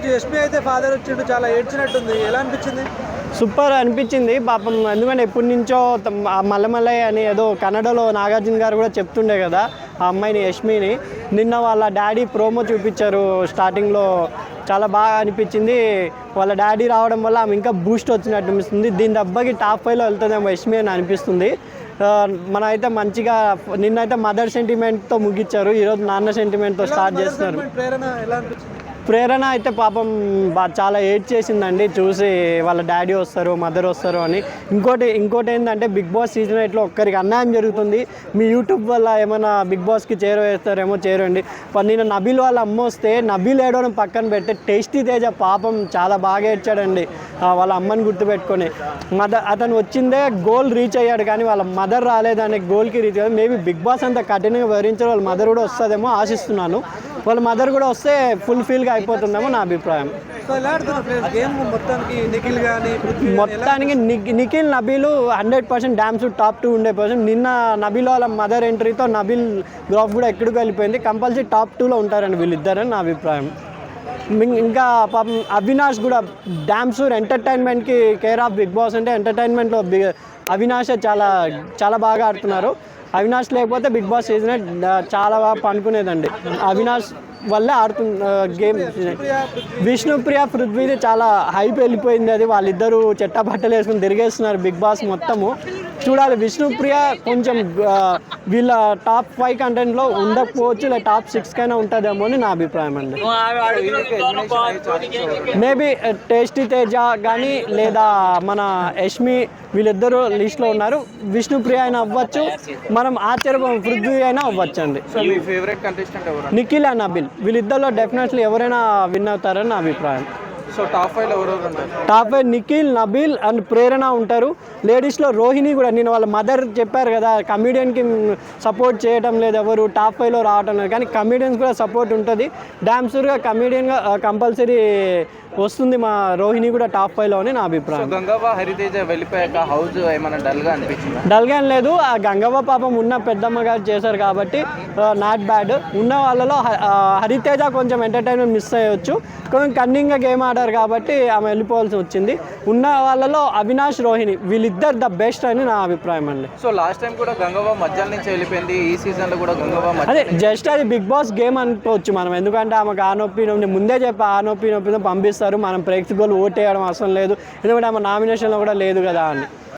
ఈరోజు యష్మి అయితే ఫాదర్ వచ్చిండు చాలా ఏడ్చినట్టుంది. ఎలా అనిపించింది? సూపర్ అనిపించింది. పాపం ఎందుకంటే ఎప్పటి నుంచో మల్లమల్లయ్య అని ఏదో కన్నడలో నాగార్జున గారు కూడా చెప్తుండే కదా ఆ అమ్మాయిని యష్మిని. నిన్న వాళ్ళ డాడీ ప్రోమో చూపించారు స్టార్టింగ్లో. చాలా బాగా అనిపించింది. వాళ్ళ డాడీ రావడం వల్ల ఆమె ఇంకా బూస్ట్ వచ్చినట్టు అనిపిస్తుంది. దీని దెబ్బకి టాప్ ఫైవ్లో వెళ్తుందేమో యష్మి అని అనిపిస్తుంది. మన అయితే మంచిగా నిన్నైతే మదర్ సెంటిమెంట్తో ముగించారు. ఈరోజు నాన్న సెంటిమెంట్తో స్టార్ట్ చేస్తున్నారు. ప్రేరణ ఎలా అనిపించింది? ప్రేరణ అయితే పాపం చాలా ఏడ్ చేసిందండి. చూసి వాళ్ళ డాడీ వస్తారు మదర్ వస్తారు అని. ఇంకోటి ఇంకోటి ఏంటంటే బిగ్ బాస్ సీజన్ ఎయిట్లో ఒక్కరికి అన్యాయం జరుగుతుంది. మీ యూట్యూబ్ వల్ల ఏమైనా బిగ్ బాస్కి చేరవేస్తారేమో చేరండి. ప- నేను నబీల్ వాళ్ళ అమ్మ వస్తే నబీల్ ఏడవడం పక్కన పెడితే టేస్టీ తేజ పాపం చాలా బాగా ఏడ్చాడండి. వాళ్ళ అమ్మని గుర్తుపెట్టుకొని. మదర్ అతను వచ్చిందే గోల్ రీచ్ అయ్యాడు కానీ వాళ్ళ మదర్ రాలేదనే గోల్కి రీచ్ అయ్యాడు. మేబీ బిగ్ బాస్ అంత కఠినంగా వివరించారు వాళ్ళ మదర్ కూడా వస్తుందేమో ఆశిస్తున్నాను. వాళ్ళ మదర్ కూడా వస్తే ఫుల్ఫిల్గా అయిపోతుందేమో నా అభిప్రాయం. మొత్తానికి నిఖిల్ నబీలు హండ్రెడ్ పర్సెంట్ డ్యామ్స్ టాప్ టూ ఉండే పర్సన్ నిన్న నబీల్ వాళ్ళ మదర్ ఎంట్రీతో నబీల్ గ్రాఫ్ కూడా ఎక్కడికి వెళ్ళిపోయింది. కంపల్సరీ టాప్ టూలో ఉంటారని వీళ్ళిద్దరని నా అభిప్రాయం. ఇంకా పాపం అవినాష్ కూడా డ్యామ్ షూర్ ఎంటర్టైన్మెంట్కి కేర్ ఆఫ్ బిగ్ బాస్ అంటే ఎంటర్టైన్మెంట్లో బిగ్ అవినాష్ చాలా చాలా బాగా ఆడుతున్నారు. అవినాష్ లేకపోతే బిగ్ బాస్ సీజన్ చాలా బాగా పనుకునేదండి అవినాష్ వల్లే ఆడుతుంది గేమ్ విష్ణుప్రియ పృథ్వీది చాలా హైప్ వెళ్ళిపోయింది అది. వాళ్ళిద్దరూ చెట్ట బట్టలు వేసుకుని తిరిగేస్తున్నారు బిగ్ బాస్ మొత్తము. చూడాలి. విష్ణుప్రియ కొంచెం వీళ్ళ టాప్ ఫైవ్ కంటెంట్లో ఉండకపోవచ్చు లేదా టాప్ సిక్స్ కైనా ఉంటుందేమో అని నా అభిప్రాయం అండి. మేబీ టేస్టీ తేజ కానీ లేదా మన యష్మి వీళ్ళిద్దరూ లిస్ట్లో ఉన్నారు. విష్ణుప్రియ అయినా అవ్వచ్చు మనం ఆశ్చర్య పృథ్వీ అయినా అవ్వచ్చు అండి సో మీ ఫేవరెట్ కంటెస్టెంట్ ఎవరు? నిఖిల్ అండ్ అబిల్ వీళ్ళిద్దరిలో డెఫినెట్లీ ఎవరైనా విన్ అవుతారని నా అభిప్రాయం. సో టాప్ ఫైవ్ ఎవరెవరు top five Nikhil Nabeel and Prerana ఉంటారు. లేడీస్లో రోహిణి కూడా నేను వాళ్ళ మదర్ చెప్పారు కదా కమిడియన్కి సపోర్ట్ చేయడం లేదు ఎవరు టాప్ ఫైవ్లో రావటం లేదు. కానీ కమిడియన్స్ కూడా సపోర్ట్ ఉంటుంది. డామ్సూర్గా కమిడియన్గా కంపల్సరీ వస్తుంది మా రోహిణి కూడా టాప్ ఫైవ్లో అని నా అభిప్రాయం. గంగాబా హరితేజ వెళ్ళిపోయాక హౌస్ ఏమైనా డల్గా అనిపించిందా? డల్గా లేదు. ఆ గంగవ్వ పాపం ఉన్న పెద్దమ్మ గారు చేశారు కాబట్టి నాట్ బ్యాడ్ ఉన్న వాళ్ళలో హరితేజ కొంచెం ఎంటర్టైన్మెంట్ మిస్ అయ్యొచ్చు. కొంచెం కన్నింగ్గా గేమ్ ఆడారు కాబట్టి ఆమె వెళ్ళిపోవాల్సి వచ్చింది. ఉన్న వాళ్ళలో అవినాష్ రోహిణి వీళ్ళిద్దరు ద బెస్ట్ అని నా అభిప్రాయం అండి. సో లాస్ట్ టైం కూడా గంగవ్వ మధ్యాహ్నం నుంచి వెళ్ళిపోయింది ఈ సీజన్లో కూడా గంగవ్వ అదే జస్ట్ అది బిగ్ బాస్ గేమ్ అనుకోవచ్చు మనం. ఎందుకంటే ఆమెకు ఆ నొప్పి నొప్పి ముందే చెప్పి ఆ నొప్పి నొప్పితో పంపిస్తారు. మనం ప్రేక్షకులు ఓట్ వేయడం అవసరం లేదు. ఎందుకంటే ఆమె నామినేషన్లో కూడా లేదు కదా అని.